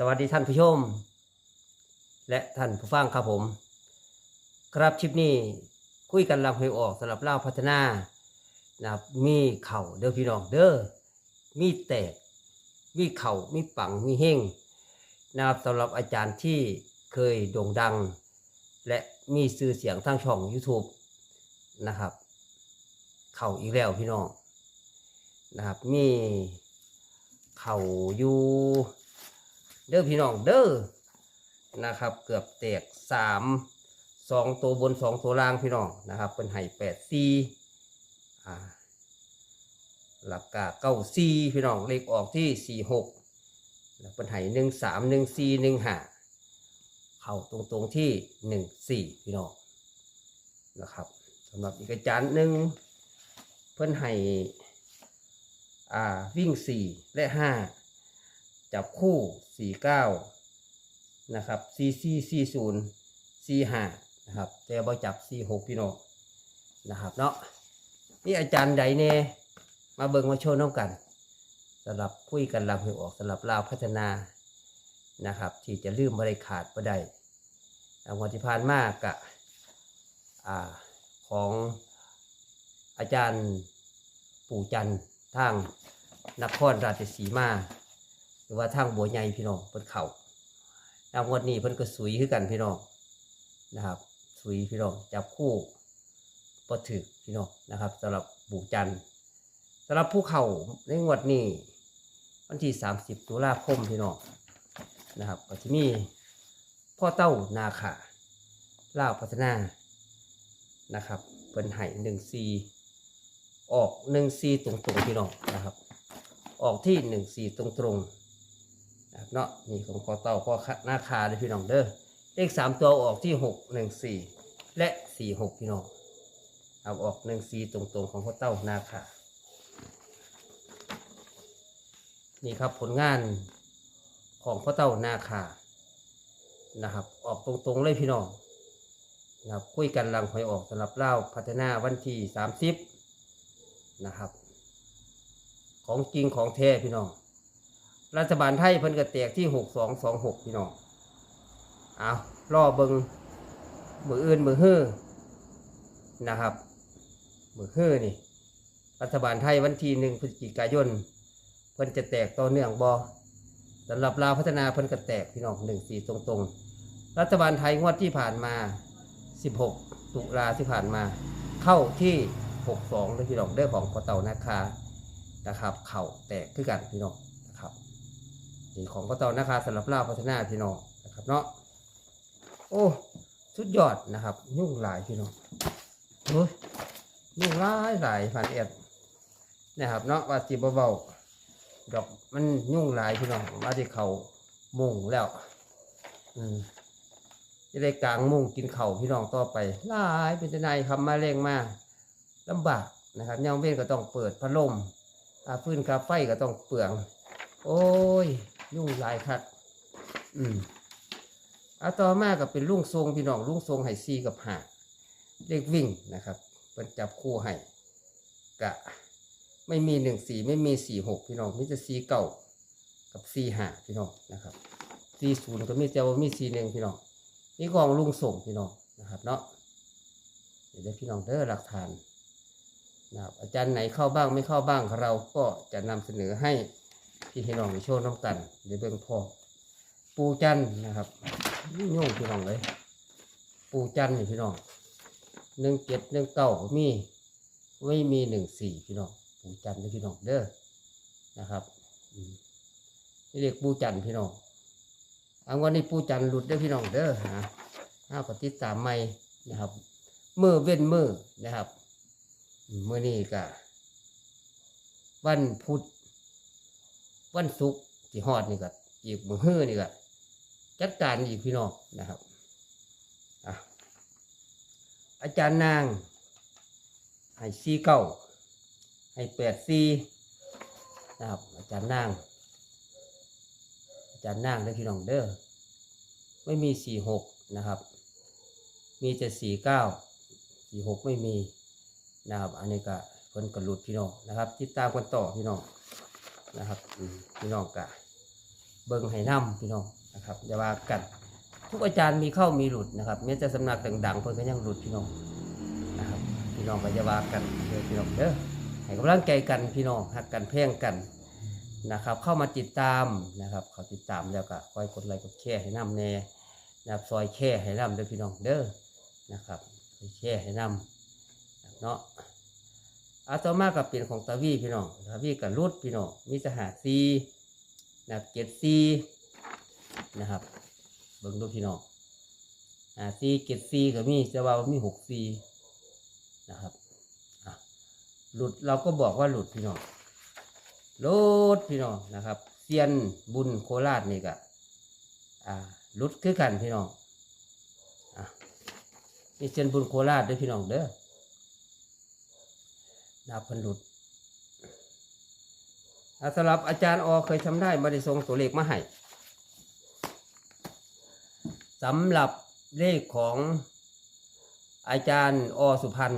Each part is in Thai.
สวัสดีท่านผู้ชม และท่านผู้ฟังครับผม ครับคลิปนี้คุยกันลำเพลงออกสำหรับเล่าพัฒนานะครับมีเข่าเด้อพี่น้องเด้อมีแตก มีเข่ามีปังมีเฮงนะครับสำหรับอาจารย์ที่เคยโด่งดัง และมีชื่อเสียงทางช่อง YouTube นะครับ เข่าอีกแล้วพี่น้องนะครับมีเข่าอยู่ เด้อพี่น้องเด้อนะครับ เกือบแตกสามสองตัวบนสองตัวล่างพี่น้องนะครับเป็นไห่แปดสี่อ่าหลักกาเก้าสี่พี่น้องเลขออกที่สี่หกแล้วเป็นไห่หนึ่งสามหนึ่งสี่หนึ่งห้าเข้าตรงตรงที่หนึ่งสี่พี่น้องนะครับสำหรับอีกจารย์หนึ่งเพิ่อนไห่อ่าวิ่งสี่และห้า จับคู่ 49 นะครับ 44 40 45 นะครับแต่บ่จับ 46 พี่น้องนะครับเนาะนี่อาจารย์ใดเน่มาเบิ่งมาโชว์น้องกันสำหรับคุยกันลำให้ออกสำหรับลาวพัฒนานะครับ ที่จะลืมบ่ได้ขาดบ่ได้รางวัลที่ผ่านมากกะของอาจารย์ปู่จันทร์ทางนครราชสีมา รือว่าทางบัวใหญ่พี่น้องเพิ่นเข่าแนวงวดนี้เพิ่นก็สุยคือกันพี่น้องนะครับสุยพี่น้องจับคู่ปถึกพี่น้องนะครับสำหรับบุกจันทร์สำหรับผู้เข่าในงวดนี้วันที่ 30ตุลาคมพี่น้องนะครับก็จะมีพ่อเต้านาขาล่าวพัฒนานะครับเพิ่นไห้หนึ่งซีออกหนึ่งซีตรงๆพี่น้องนะครับ ออกที่หนึ่งสี่ตรงตรงๆ นะครับเนาะนี่ของพอเต่าพอหน้าคาเลยพี่น้องเด้อเลขสามตัวออกที่หกหนึ่งสี่และสี่หกพี่น้องเอาออกหนึ่งสี่ตรงตรงๆของพ่อเต่าหน้าคานี่ครับผลงานของพ่อเต่าหน้าคานะครับ ออกตรงๆเลยพี่น้องนะครับคุยกันลังหอยออกสำหรับเล่าพัฒนาวันที่สามสิบนะครับ ของจริงของแท้พี่น้อง รัฐบาลไทยเพิ่นก็แตกที่หกสองสองหกพี่น้องเอาล่อเบิงมืออื่นมือฮื้อนะครับ มือฮื้อนี่ รัฐบาลไทยวันที่หนึ่งพฤศจิกายนเพิ่นจะแตกต่อเนื่องบอสำหรับลาวพัฒนาเพิ่นก็แตกพี่น้องหนึ่งสี่ตรงๆ รัฐบาลไทยงวดที่ผ่านมาสิบหกตุลาที่ผ่านมา เข้าที่หกสองเลยพี่น้องเด้อของพอเต่านาคานะครับ เข่าแตกขึ้นกันพี่น้อง นี่ของก็เต่านะคะสำหรับล่าพัฒนาพี่น้องนะครับเนาะโอ้สุดยอดนะครับ ยุ่งหลายพี่น้องโอ้ยยุ่งหลายหลายพันเอ็ดนะครับเนาะว่าจีเบาๆดอกมันยุ่งหลายพี่น้องว่าที่เขามุ่งแล้ว อืมจะได้กลางมุ่งกินเข่าพี่น้องต่อไปหลายเป็นจะนายคำมาเร่งมาลำบากนะครับยามเว้นก็ต้องเปิดพัดลมอาฟื้นกาไฟก็ต้องเปลือง โอ้ย ยุ่งหลายครับอืมเอาต่อมาก็เป็นลุงทรงพี่น้องลุงทรงไห้ซีกับหาเลขวิ่งนะครับเป็นจับคู่ให้กะ ไม่มีหนึ่งสี่ไม่มีสี่หกพี่น้องมิจะสี่เก้ากับสี่หาพี่น้องนะครับสี่ศูนย์ก็มีแต่ว่ามีสี่หนึ่งพี่น้องนี่กองลุงส่งพี่น้องนะครับ เนาะเดี๋ยวพี่น้องเด้อหลักฐานนะครับอาจารย์ไหนเข้าบ้างไม่เข้าบ้างเราก็จะนำเสนอให้ พี่พี่น้องโชว์น้ำกันเดี๋ยวเบิ่งพอปูจันนะครับนี่โยงพี่น้องเลย ปูจันนี่พี่น้องหนึ่งเจ็ดหนึ่งเก้ามีไม่มีหนึ่งสี่พี่น้องปูจันนี่พี่น้องเด้อนะครับนี่เรียกปูจันพี่น้องอันวันนี้ปูจันหลุดเด้อพี่น้องเด้อฮะห้าปฏิดตามไม่นะครับมือเว้นมือนะครับเมื่อนี้ก็วันพุธ วันศุกร์ที่ฮอดนี่ก็อีกมือฮื้อนี่ก็จัดการอีกพี่น้องนะครับอาจารย์นางให้ซีเก้าให้แปดซีนะครับ อาจารย์นาง อาจารย์นางได้พี่น้องเด้อไม่มีสี่หกนะครับ มีแต่สี่เก้าสี่หกไม่มีนะครับ อันนี้ก็เพิ่นก็หลุดพี่น้องนะครับติดตามกันต่อพี่น้อง นะครับพี่น้องกะเบิ่งให้นํพี่น้องนะครับอย่าว่ากันทุกอาจารย์มีเข้ามีหลุดนะครับแม้แต่สำนักดังๆเพิ่นก็ยังหลุดพี่น้องนะครับพี่น้องก็อย่าว่ากันเด้อพี่น้องเด้อให้กำลังใจกันพี่น้องหักกันแพงกันนะครับ เข้ามาติดตามนะครับเขาติดตามแล้วก็คอยกดไลค์กดแชร์ให้นํแน่นะครับซอยแชร์ให้นํเด้อพี่น้องเด้อนะครับแชร์ให้นํเนาะ อาต่อมากับเป็นของตาวีพี่น้องตาวีกับรุดพี่น้องมีสหาซีนะครับเจ็ดซีนะครับ เบิ่งดูพี่น้องอ่าซีเกตซีก็มีจะว่ามีหกซีนะครับหลุดเราก็บอกว่าหลุดพี่น้องหลุดพี่น้องนะครับเซียนบุญโคราชนี่ก็อ่าหลุดคือกันพี่น้องอะนี่เซียนบุญโคราชด้วยพี่น้องเด้อ นะครับเพิ่นหลุดสำหรับอาจารย์อเคยทำได้มาได้ทรงตัวเลขมาให้สำหรับเลขของอาจารย์อสุพรรณ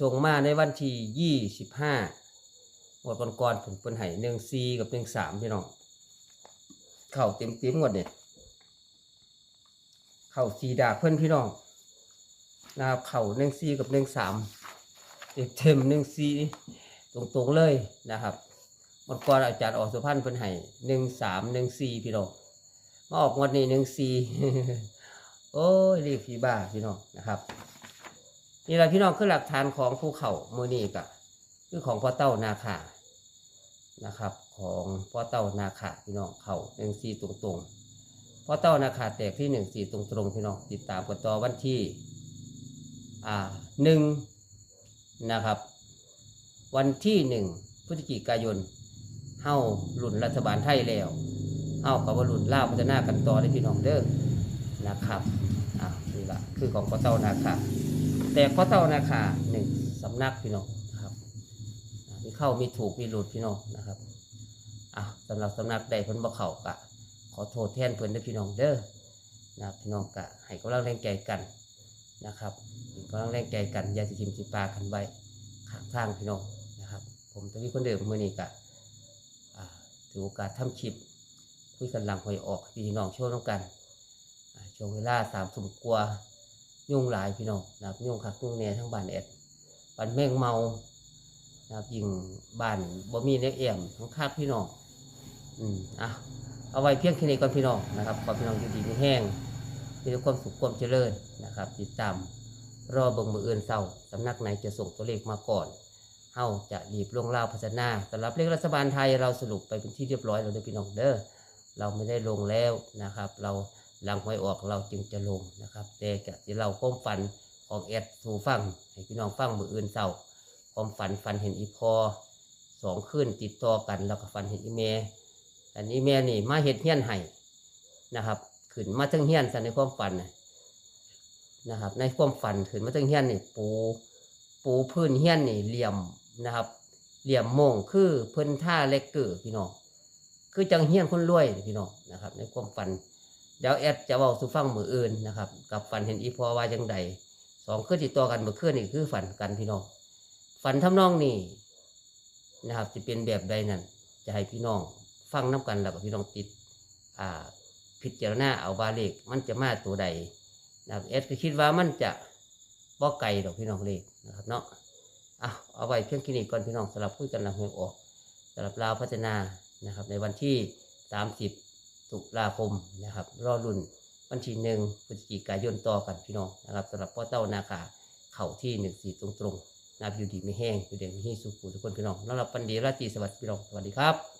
ส่งมาในวันที่ยี่สิบห้าวันก่อนก่อนๆผมเป็นไห้หนึ่งซีกับหนึ่งสามพี่น้อง เข้าเต็มเต็มๆหมดเนี่ยเข้าสีดาเพื่อนพี่น้องนะครับเข้าหนึ่งซีกับหนึ่งสาม เต็มหนึ่งซีตรงๆเลยนะครับวันก่อนอาจารย์อสุพรรณเป็นไห้หนึ่งสามหนึ่งซีพี่น้องมาออกงวดนี้หนึ่งสี่โอ้ยรีบพี่บ้าพี่น้องนะครับนี่แหละพี่น้องคือหลักฐานของภูเขามือนี้กะคือของพ่อเต้านาคานะครับ ของพ่อเต้านาคาพี่น้องเขาหนึ่งสี่ตรงๆพ่อเต้านาคาแตกที่หนึ่งสี่ตรงๆพี่น้องติดตามกันต่อวันที่อ่าหนึ่ง นะครับ วันที่หนึ่งพฤศจิกายนเฮ้ารุ่นรัฐบาลไทยแล้วเอากับวรุณล่าวพัฒนากันต่อได้พี่น้องเด้อนะครับอ่านี่ละคือของพ่อเต้านาคาแต่พ่อเต้านาคาหนึ่งสำนักพี่น้องนะครับมีเข้ามีถูกมีหลุดพี่น้องนะครับอะสำหรับสำนักใดเพิ่นบ่เข้ากะขอโทษแทนเพิ่นด้อพี่น้องเด้อนะพี่น้องกะให้กำลังแรงใจกัน นะครับให้กำลังแรงใจกันยาสิทิมสิปลากันไว้ข้างทางพี่น้องนะครับ ผมตะวีคนเดิมมื้อนี้กะถือโอกาสทำคลิปคุยกันหลังหวยออกพี่น้องช่วยน้องกันช่วงเวลาสามทุ่มกว่ายุ่งหลายพี่น้องนะครับยุ่งคักยุ่งแหน่ทั้งบ้านแอดบ้านแมงเมานะครับยิงบ้านบ่มีเล็กเอี่ยมทั้งคักพี่น้องอืมอะเอาไว้เพียงแค่นี้ก่อนพี่น้องนะครับขอพี่น้องอยู่ดีไม่แห้ง มีแต่ความสุขความเจริญนะครับติดตามรอเบิ่งมืออื่นเศร้าสำนักไหนจะส่งตัวเลขมาก่อนเฮาจะรีบลงเล่าวพัฒนาสำหรับเลขรัฐบาลไทยเราสรุปไปเป็นที่เรียบร้อยแล้วเด้อพี่น้องเด้อเราไม่ได้ลงแล้วนะครับ เราหลังหวยออกเราจึงจะลงนะครับ แต่กะที่เราความฝันของแอดสู่ฟังให้พี่น้องฟังมืออื่นเศร้าความฝันฝันเห็นอีพอสองขึ้นติดต่อกันแล้วก็ฝันเห็นอีเมอันนี้แม่นี่มาเห็ดเฮี้ยนให้นะครับ ขึ้นมาทั้งเฮี้ยนซะในความฝันนะครับ ในความฝันขึ้นมาทั้งเฮี้ยนนี่ปูปูพื้นเฮี้ยนนี่เหลี่ยมนะครับ เหลี่ยมโมงคือเพิ่นท่าเล็กเกิดพี่น้องคือจังเฮียนคนรวยพี่น้องนะครับ ในความฝันเดี๋ยวแอดจะบอกสู่ฟังมืออื่นนะครับ กับฝันเห็นอีพอว่าจังใดสองคือติดต่อกันเมื่อคืนนี่คือฝันกันพี่น้องฝันทำนองนี่นะครับจะเป็นแบบใดนั่นจะให้พี่น้องฟังน้กันแล้วก็พี่น้องติดอ่า พิจารณาเอาบาเลขมันจะมาตัวใดนะครับแอดก็คิดว่ามันจะบ่ไกลดอกพี่น้องเลขนะครับเนาะอะเอาไว้เพียงแค่นี้ก่อนพี่น้องสำหรับคุยกันหลังหวยออกสำหรับลาวพัฒนานะครับ ในวันที่ 30 ตุลาคมนะครับรอรุ่นวันที่หนึ่งพฤศจิกายนต่อกันพี่น้องนะครับสำหรับพ่อเต้านาคาเข่าที่หนึ่งสี่ตรงๆนะครับอยู่ดีไม่แห้งอยู่เด่นที่สุขุทุกคนพี่น้องแล้วรับปันดีราตรีสวัสดิ์พี่น้องสวัสดีครับ